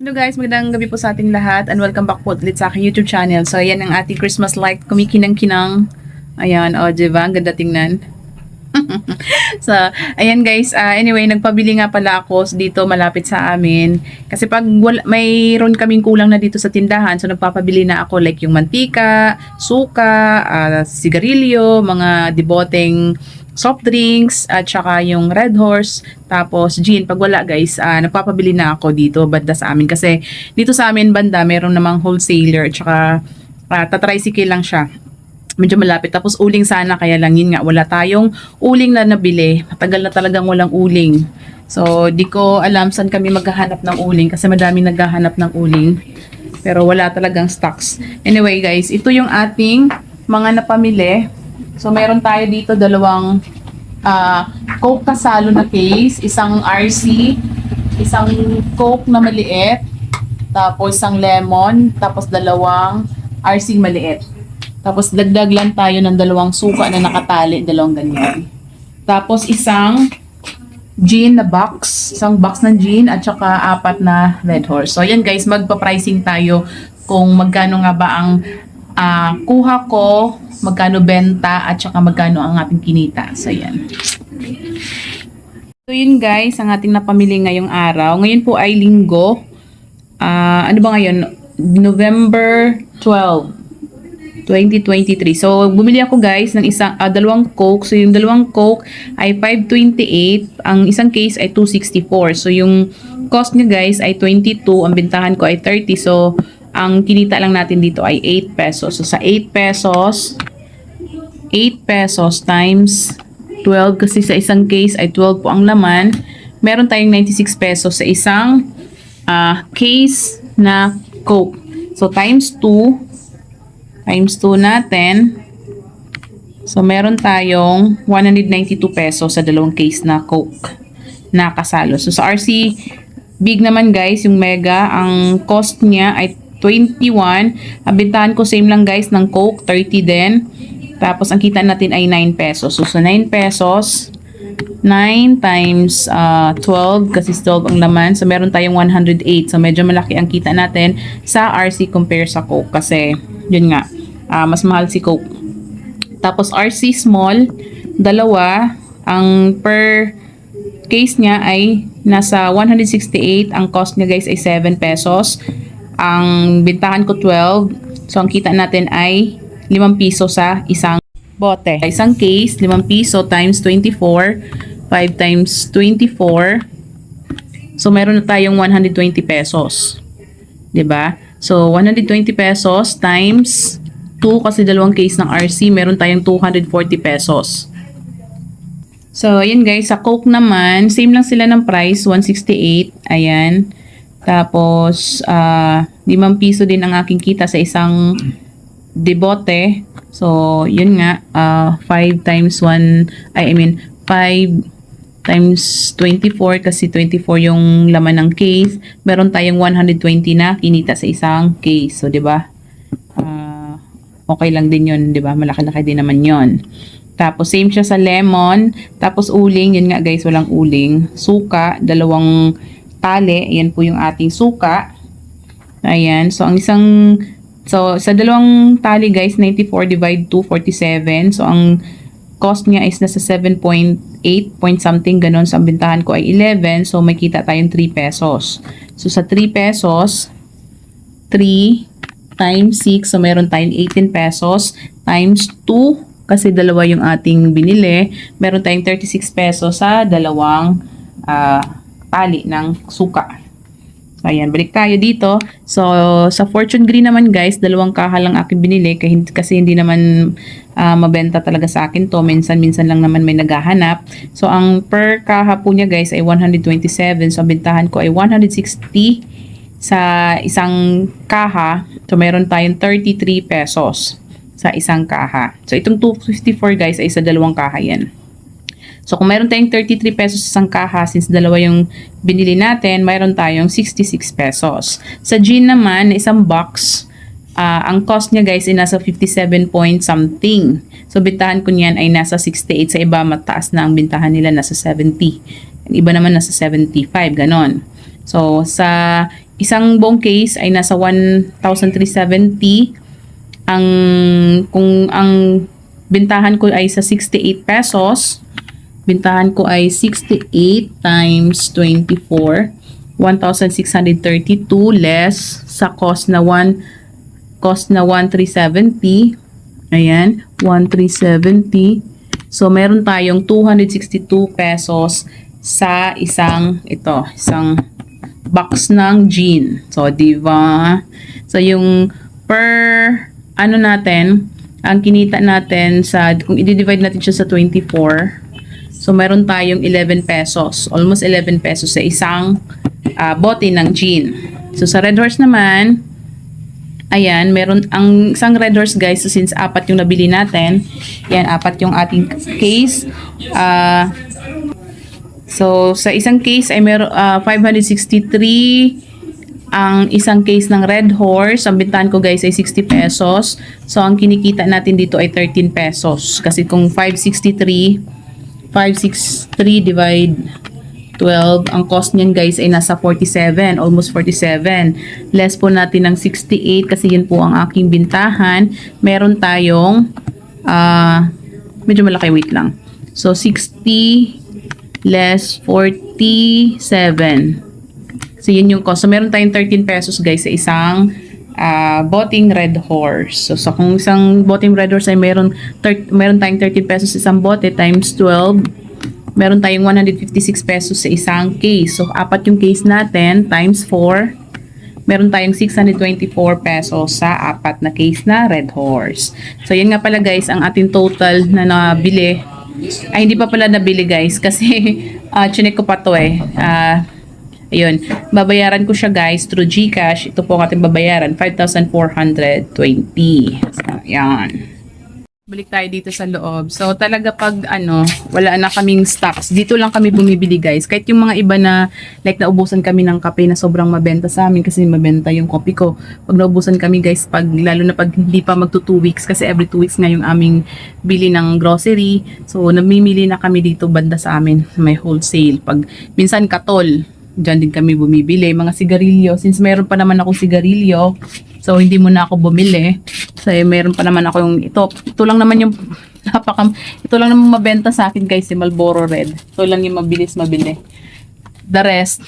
Hello guys, magandang gabi po sa ating lahat and welcome back po ulit sa aking YouTube channel. So ayan ang ating Christmas light, kumikinang-kinang. Ayan, o oh, diba? Ang ganda tingnan. so, ayan guys, ah, anyway, nagpabili nga pala ako dito malapit sa amin. Kasi pag wala, mayroon kaming kulang na dito sa tindahan, so nagpapabili na ako like yung mantika, suka, ah, sigarilyo, mga diboteng soft drinks, at saka yung Red Horse, tapos gin. Pag wala guys, ah, nagpapabili na ako dito, banda sa amin. Kasi dito sa amin banda, meron namang wholesaler, at saka ah, tatricycle lang siya medyo malapit. Tapos uling sana, kaya lang yun nga, wala tayong uling na nabili. Matagal na talagang walang uling. So, di ko alam saan kami maghahanap ng uling kasi madami naghahanap ng uling. Pero wala talagang stocks. Anyway guys, ito yung ating mga napamili. So, meron tayo dito dalawang ah, Coke Kasalo na case, isang RC, isang Coke na maliit, tapos isang lemon, tapos dalawang RC maliit. Tapos dagdag lang tayo ng dalawang suka na nakatali, dalawang ganyan. Tapos isang gin na box, isang box ng gin at saka apat na red horse. So yan guys, magpa-pricing tayo kung magkano nga ba ang ah, kuha ko, magkano benta at saka magkano ang ating kinita. So yan. So yun guys, ang ating napamili ngayong araw. Ngayon po ay linggo. Ah, ano ba ngayon? November 12, 2023. So, bumili ako guys ng isang, ah, dalawang Coke. So, yung dalawang Coke ay 528. Ang isang case ay 264. So, yung cost niya guys ay 22. Ang bintahan ko ay 30. So, ang kinita lang natin dito ay 8 pesos. So, sa 8 pesos, 8 pesos times 12 kasi sa isang case ay 12 po ang laman. Meron tayong 96 pesos sa isang ah, case na Coke. So, times 2 times 2 natin. So, meron tayong 192 pesos sa dalawang case na Coke na kasalo. So, sa RC Big naman guys, yung Mega, ang cost niya ay 21. Ang bintahan ko same lang guys ng Coke, 30 din. Tapos, ang kita natin ay 9 pesos. So, sa 9 pesos, 9 times uh, 12 kasi 12 ang laman. So, meron tayong 108. So, medyo malaki ang kita natin sa RC compare sa Coke kasi, yun nga, ah, mas mahal si Coke. Tapos, RC small, dalawa. Ang per case niya ay nasa 168. Ang cost niya guys ay 7 pesos. Ang bintahan ko 12. So, ang kita natin ay 5 piso sa isang bote. Isang case, 5 piso times 24. 5 times 24. So, meron na tayong 120 pesos. ba? So, 120 pesos times 2 kasi dalawang case ng RC, meron tayong 240 pesos. So, ayun guys, sa Coke naman, same lang sila ng price, 168. Ayan. Tapos, ah 5 piso din ang aking kita sa isang debote. So, yun nga, ah 5 times 1, I, mean, 5 times 24 kasi 24 yung laman ng case. Meron tayong 120 na kinita sa isang case. So, 'di ba? Ah, okay lang din 'yun, 'di ba? Malaki-laki din naman 'yon. Tapos same siya sa lemon, tapos uling, yun nga guys, walang uling. Suka, dalawang tali, ayan po yung ating suka. Ayan, so ang isang So, sa dalawang tali guys, 94 divide 2, 47. So, ang cost niya is nasa 7.8 point something ganon. So, ang bintahan ko ay 11. So, may kita tayong 3 pesos. So, sa 3 pesos, 3 times 6. So, meron tayong 18 pesos times 2 kasi dalawa yung ating binili. Meron tayong 36 pesos sa dalawang ah, tali ng suka. So, ayan, balik tayo dito. So, sa Fortune Green naman guys, dalawang kaha lang aking binili kasi, hindi naman ah, mabenta talaga sa akin to. Minsan-minsan lang naman may naghahanap. So, ang per kaha po niya guys ay 127. So, ang bintahan ko ay 160 sa isang kaha. So, meron tayong 33 pesos sa isang kaha. So, itong 254 guys ay sa dalawang kaha yan. So, kung mayroon tayong 33 pesos sa isang kaha, since dalawa yung binili natin, mayroon tayong 66 pesos. Sa gin naman, isang box, ah, ang cost niya guys ay nasa 57 point something. So, bintahan ko niyan ay nasa 68. Sa iba, mataas na ang bintahan nila, nasa 70. Ang iba naman nasa 75, ganon. So, sa isang buong case ay nasa 1,370. Ang kung ang bintahan ko ay sa 68 pesos, bintahan ko ay 68 times 24, 1,632 less sa cost na 1 cost na 1,370. Ayan, 1,370. So, meron tayong 262 pesos sa isang, ito, isang box ng gin. So, di? So, yung per, ano natin, ang kinita natin sa, kung i-divide natin siya sa 24, so, meron tayong 11 pesos. Almost 11 pesos sa isang ah, bote ng gin. So, sa Red Horse naman, Ayan, meron ang isang red horse guys, so since apat yung nabili natin, yan, apat yung ating case. Ah, so, sa isang case ay meron ah, 563 ang isang case ng red horse. Ang bintahan ko guys ay 60 pesos. So, ang kinikita natin dito ay 13 pesos. Kasi kung 563, 563 divide 12. Ang cost niyan guys ay nasa 47, almost 47. Less po natin ng 68 kasi yun po ang aking bintahan. Meron tayong ah medyo malaki wait lang. So 60 less 47. So yun yung cost. So meron tayong 13 pesos guys sa isang ah boting red horse. So sa kung isang boting red horse ay meron meron tayong 13 pesos sa isang bote times 12 meron tayong 156 pesos sa isang case. So, apat yung case natin times 4. Meron tayong 624 pesos sa apat na case na Red Horse. So, yan nga pala guys, ang ating total na nabili. Ay, hindi pa pala nabili guys kasi uh, chinek ko pa to eh. Ah, ayun, babayaran ko siya guys through GCash. Ito po ang ating babayaran, 5,420. So, yan. Balik tayo dito sa loob. So, talaga pag ano, wala na kaming stocks, dito lang kami bumibili guys. Kahit yung mga iba na, like naubusan kami ng kape na sobrang mabenta sa amin kasi mabenta yung kopi ko. Pag naubusan kami guys, pag, lalo na pag hindi pa magto 2 weeks kasi every 2 weeks nga yung aming bili ng grocery. So, namimili na kami dito banda sa amin. May wholesale. Pag minsan katol, Diyan din kami bumibili. Mga sigarilyo. Since meron pa naman akong sigarilyo, so hindi mo na ako bumili. So meron pa naman ako yung ito. Ito lang naman yung napaka ito lang naman mabenta sa akin guys, si Marlboro Red. Ito lang yung mabilis mabili. The rest,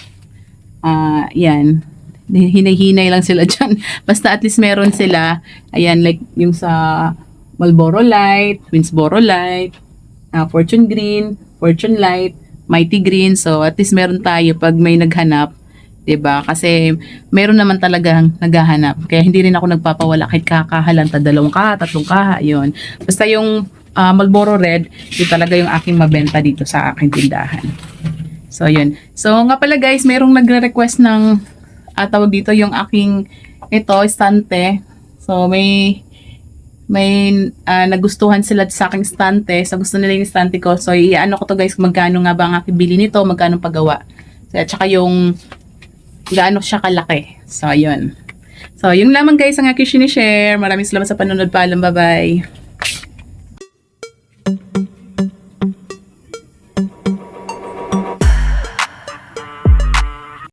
ah yan. Hinay-hinay lang sila dyan. Basta at least meron sila. Ayan, like yung sa Marlboro Light, Winsboro Light, ah, Fortune Green, Fortune Light, Mighty Green. So, at least meron tayo pag may naghanap. 'di ba? Kasi meron naman talagang naghahanap. Kaya hindi rin ako nagpapawala kahit kakahalanta dalawang kaha, tatlong kaha, 'yon. Basta yung ah, Marlboro Red, yun talaga yung aking mabenta dito sa aking tindahan. So, yun. So, nga pala guys, merong nagre-request ng ah, tawag dito yung aking ito, estante. So, may may uh, nagustuhan sila sa aking stante, sa gusto nila yung stante ko. So, iano ko to guys, magkano nga ba ang aking bili nito, magkano paggawa. So, at saka yung gaano siya kalaki. So, ayun. So, yun lamang guys ang aking sinishare. Maraming salamat sa panunod. Paalam, bye-bye.